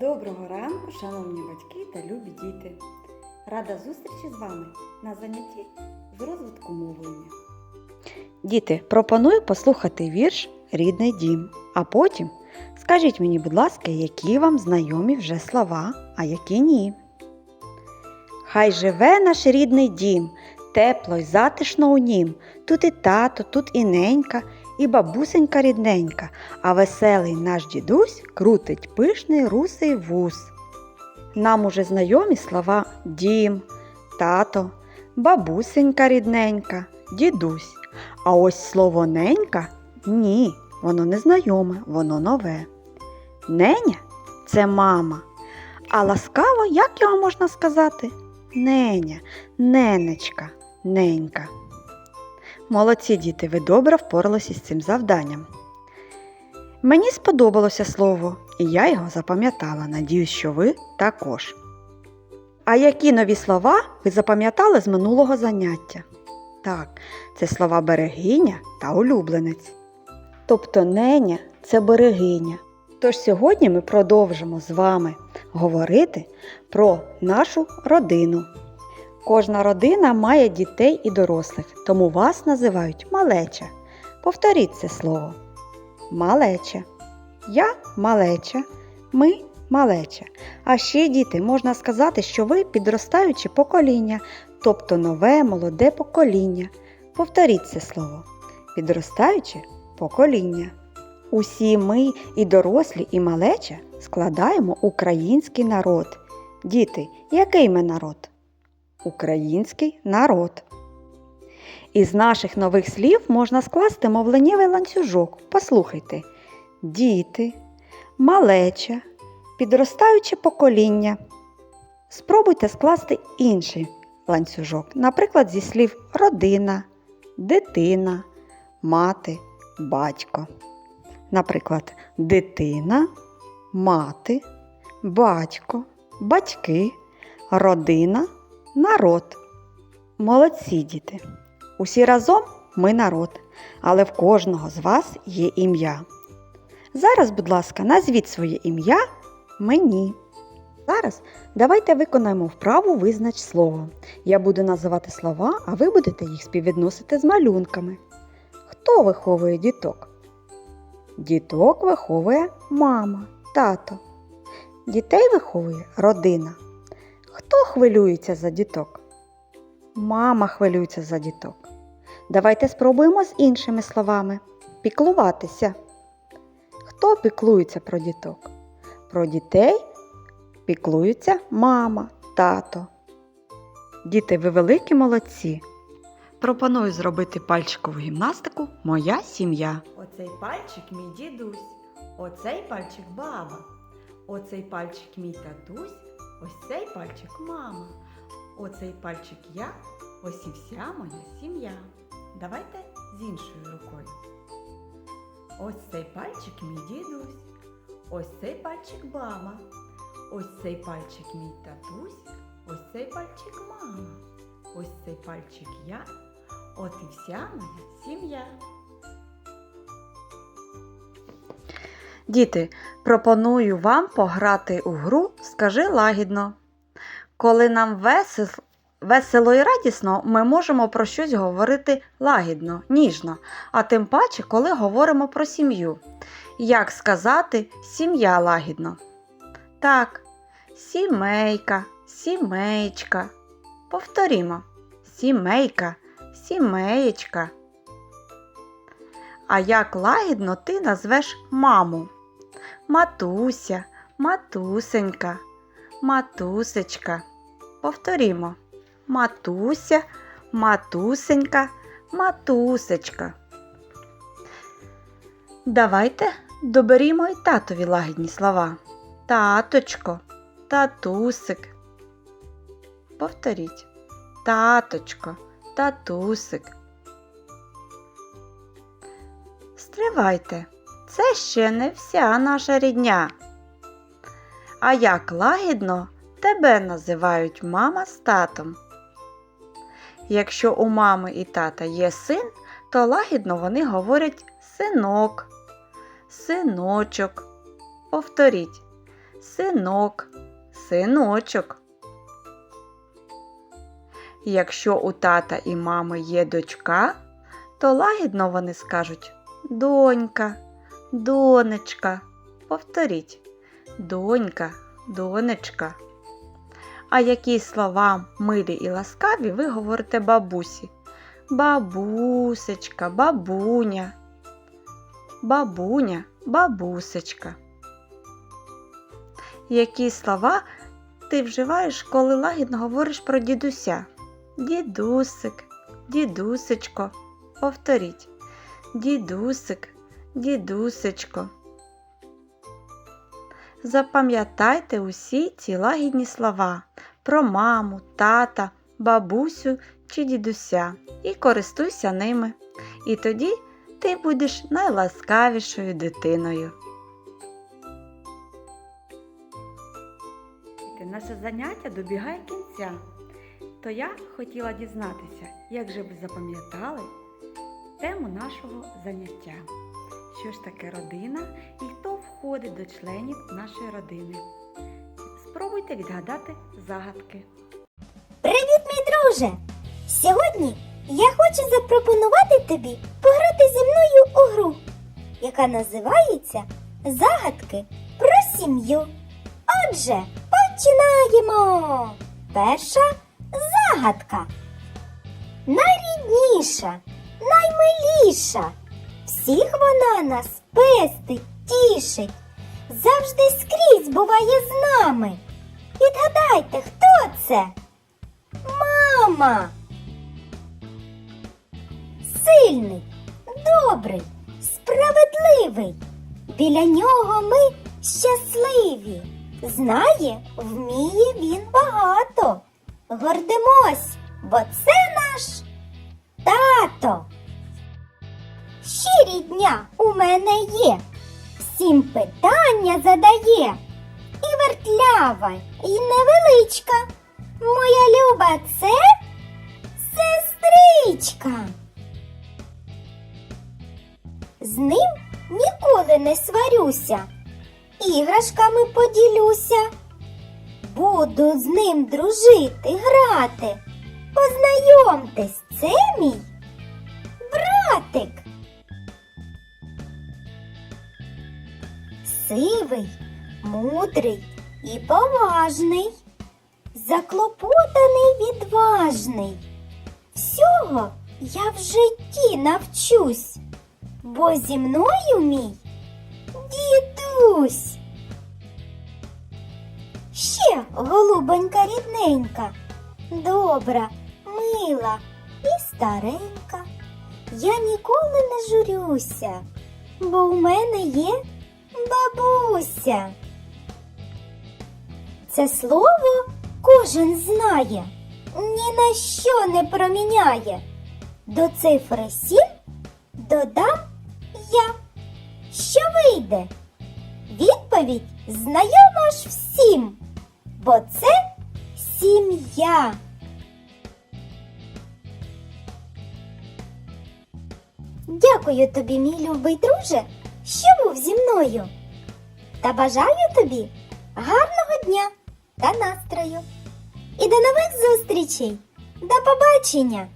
Доброго ранку, шановні батьки та любі діти! Рада зустрічі з вами на занятті з розвитку мовлення. Діти, пропоную послухати вірш Рідний дім, а потім скажіть мені, будь ласка, які вам знайомі вже слова, а які ні. Хай живе наш рідний дім, тепло й затишно у нім. Тут і тато, тут і ненька, і бабусенька рідненька, а веселий наш дідусь крутить пишний русий вус. Нам уже знайомі слова дім, тато, бабусенька рідненька, дідусь. А ось слово ненька ні, воно не знайоме, воно нове. Неня це мама. А ласкаво, як його можна сказати? Неня, ненечка, ненька. Молодці діти, ви добре впоралися з цим завданням. Мені сподобалося слово, і я його запам'ятала. Надіюсь, що ви також. А які нові слова ви запам'ятали з минулого заняття? Так, це слова берегиня та улюбленець. Тобто неня це берегиня. Тож сьогодні ми продовжимо з вами говорити про нашу родину. Кожна родина має дітей і дорослих, тому вас називають малеча. Повторіть це слово. Малеча. Я малеча, ми малеча. А ще, діти, можна сказати, що ви підростаюче покоління, тобто нове молоде покоління. Повторіть це слово. Підростаюче покоління. Усі ми, і дорослі, і малеча складаємо український народ. Діти, який ми народ? Український народ. Із наших нових слів можна скласти мовленнєвий ланцюжок. Послухайте: діти, малеча, підростаюче покоління. Спробуйте скласти інший ланцюжок, наприклад, зі слів родина, дитина, мати, батько. Наприклад, дитина, мати, батько, батьки, родина, народ. Молодці діти! Усі разом ми народ, але в кожного з вас є ім'я. Зараз, будь ласка, назвіть своє ім'я мені. Зараз давайте виконаємо вправу визнач слово. Я буду називати слова, а ви будете їх співвідносити з малюнками. Хто виховує діток? Діток виховує мама, тато. Дітей виховує родина. Хто хвилюється за діток? Мама хвилюється за діток. Давайте спробуємо з іншими словами. Піклуватися. Хто піклується про діток? Про дітей піклується мама, тато. Діти, ви великі молодці. Пропоную зробити пальчикову гімнастику Моя сім'я. Оцей пальчик мій дідусь, оцей пальчик баба, оцей пальчик мій татусь, ось цей пальчик мама, оцей пальчик я, ось і вся моя сім'я. Давайте з іншою рукою. Ось цей пальчик мій дідусь, ось цей пальчик баба, ось цей пальчик мій татусь, ось цей пальчик мама, ось цей пальчик я, от і вся моя сім'я. Діти, пропоную вам пограти у гру Скажи лагідно. Коли нам весел, весело і радісно, ми можемо про щось говорити лагідно, ніжно, а тим паче, коли говоримо про сім'ю. Як сказати сім'я лагідно? Так, сімейка, сімеєчка. Повторімо. Сімейка, сімеєчка. А як лагідно ти назвеш маму? Матуся, матусенька, матусечка. Повторімо. Матуся, матусенька, матусечка. Давайте доберімо і татові лагідні слова. Таточко, татусик. Повторіть. Таточко, татусик. Стривайте, це ще не вся наша рідня. А як лагідно тебе називають мама з татом. Якщо у мами і тата є син, то лагідно вони говорять синок, синочок. Повторіть синок, синочок. Якщо у тата і мами є дочка, то лагідно вони скажуть донька, донечка. Повторіть донька, донечка. А які слова милі і ласкаві ви говорите бабусі? Бабусечка, бабуня, бабуня, бабусечка. Які слова ти вживаєш, коли лагідно говориш про дідуся? Дідусик, дідусечко. Повторіть. Дідусик, дідусечко. Запам'ятайте усі ці лагідні слова про маму, тата, бабусю чи дідуся і користуйся ними. І тоді ти будеш найласкавішою дитиною. Наше заняття добігає кінця. То я хотіла дізнатися, як же ви запам'ятали тему нашого заняття. Що ж таке родина і хто входить до членів нашої родини? Спробуйте відгадати загадки. Привіт, мій друже! Сьогодні я хочу запропонувати тобі пограти зі мною у гру, яка називається Загадки про сім'ю. Отже, починаємо! Перша загадка. Найрідніша, наймиліша. Всіх вона нас пестить, тішить. Завжди скрізь буває з нами. Відгадайте, хто це? Мама. Сильний, добрий, справедливий. Біля нього ми щасливі. Знає, вміє він багато. Гордимось, бо це наш тато. Ще рідня у мене є. Всім питання задає. І вертлява, і невеличка. Моя люба це сестричка. З ним ніколи не сварюся, іграшками поділюся. Буду з ним дружити, грати. Познайомтесь, це мій братик. Сивий, мудрий і поважний заклопотаний відважний. Всього я в житті навчусь, бо зі мною мій дідусь. Ще голубонька рідненька, добра, мила і старенька. Я ніколи не журюся, бо у мене є бабуся. Це слово кожен знає, ні на що не проміняє. До цифри сім додам я. Що вийде? Відповідь знайома ж всім, бо це сім'я. Дякую тобі, мій любий друже, що був зі мною. Та бажаю тобі гарного дня та настрою. І до нових зустрічей. До побачення!